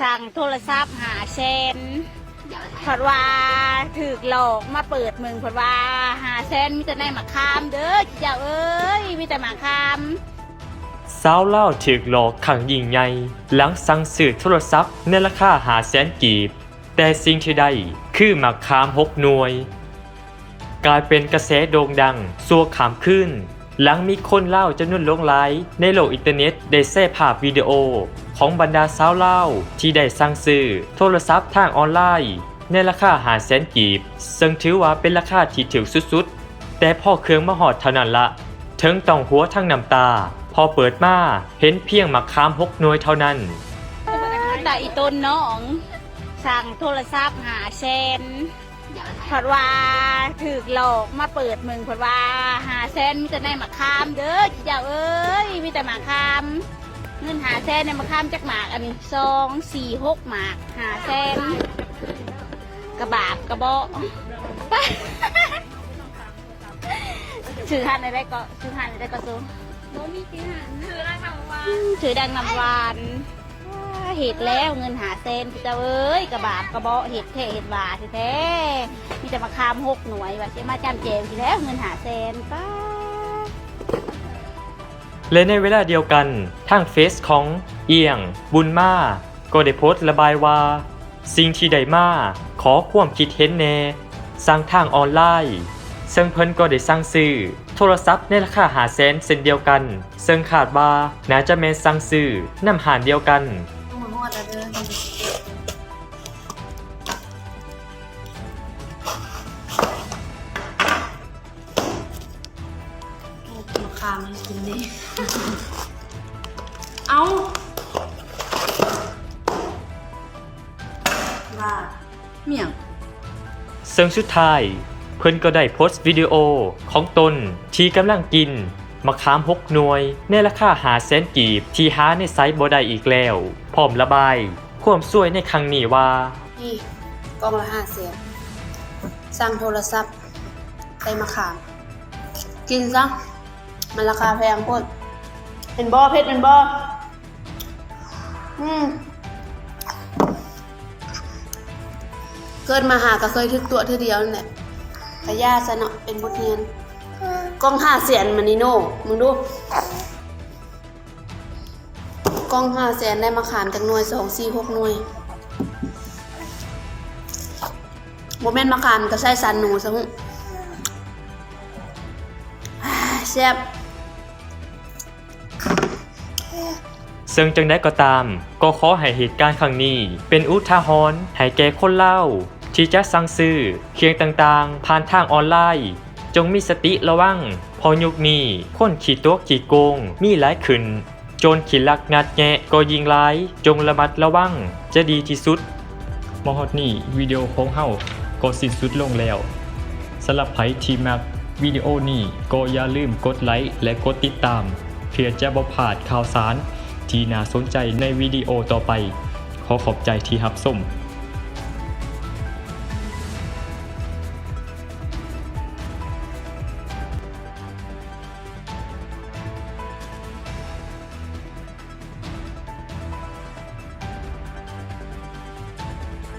สั่งโทรศัพท์หาเชนพอดว่าถือหลอกมาเปิดมึงพอดว่าหาเซนมีแต่ในหมากคามเด้อเจ้าเอ้ยมีแต่หมากคามสาวเล่าถึกหลอกขังยิงใหญ่หลังสั่งซื้อโทรศัพท์ในราคาหาแสนกีบ แต่สิ่งที่ได้คือหมักคามหกหน่วย กลายเป็นกระแสโด่งดังสัวขามขึ้น หลังมีคนเล่าจำนวนลงหลายในโลกอินเทอร์เน็ตได้แซ่ภาพวิดีโอ ของบรรดาสาวเล่าที่ได้สั่งซื้อโทรศัพท์ทางออนไลน์ในราคาหาแสนกีบ ซึ่งถือว่าเป็นราคาที่ถึงสุดๆ แต่พ่อเครื่องมาหอดเท่านั้นละถึงต้องหัวทั้งน้ำตา พอเปิดมาเห็นเพียงหมักคามหกหน่วยเท่านั้นแต่อีต้นน้องสั่งโทรศัพท์หาเชนพอดว่าถือหลอกมาเปิดมึงพอดว่าหาเซนมีแต่ในหมากคามเด้อเจ้าเอ้ยมีแต่หมากคาม เงินหาเซนในหมากคามจากหมากอันนี้สองสี่หกหมากหาเซนกระบาบกระเบาะถือหันอะไรก็ถือหันอะไรก็ซูบ่มีกินอาหารถืออะไรแบบว่าถือดังนำวานว้าเห็ดแล้วเงินหาเซนพี่เจ้าเอ้ยกระบาบกระเบาะเห็ดแท้เห็ดหวาแท้ๆมีแต่มาคามหกหน่วยว่าเชมาจำเจมทีแล้วเงินหาเซนป้า และในเวลาเดียวกันทางเฟซของเอียง บุญมาก็ได้โพสต์ระบายว่า สิ่งที่ได้มาขอความคิดเห็นแน่สร้างทางออนไลน์ ซึ่งเพิ่นก็ได้สั่งซื้อ โทรศัพท์ในราคาหาแสนเช่นเดียวกัน ซึ่งคาดว่าน่าจะแม่นสั่งซื้อนำหารเดียวกัน คามให้กินนี่เอาว่าเมี่ยงซึ่งสุดท้าย เพิ่นก็ได้โพสต์วิดีโอของตนที่กำลังกินมะขามหกหน่วย ในราคาหาแสนกีบ ที่หาในไซต์บ่ได้อีกแล้ว พร้อมระบาย ความสวยในครั้งนี้ว่า นี่กล่องละห้าเสียนสั่งโทรศัพท์ไปมาขาม กินซะ มันราคาแพงโคตรเป็นบอเพชรเป็นบออืมเกิดมาหาก็เคยทึกตัวเธอเดียวนั่นแหละกระยาซะเนะเป็นบทเรียนกล้องห้าเสียนมานิโน่มึงดูกล้องห้าแสนได้มาขามจากหน่วยสองสี่หกหน่วยโมเมนต์มาขามก็ใส่สันหนูซะหุ่นอ่าแซ่บ ซึ่งจังได้ก็ตาม ก็ขอให้เหตุการณ์ครั้งนี้ เป็นอุทาหรณ์ให้แก่คนเล่า ที่จะสั่งซื้อเคียงต่างๆ ผ่านทางออนไลน์ จงมีสติระวังพอยุคนี้คนขี่ตัวขี่โกงมีหลายขึ้น โจรขี่ลักงัดแงะก็ยิงร้าย จงระมัดระวังจะดีที่สุดมอฮอดนี่วิดีโอของเฮาก็สิ้นสุดลงแล้วสำหรับไผที่มักวิดีโอนี้ก็อย่าลืมกดไลค์และกดติดตาม เพื่อจะบ่พลาดข่าวสาร ที่น่าสนใจในวิดีโอต่อไป ขอขอบใจที่รับส้ม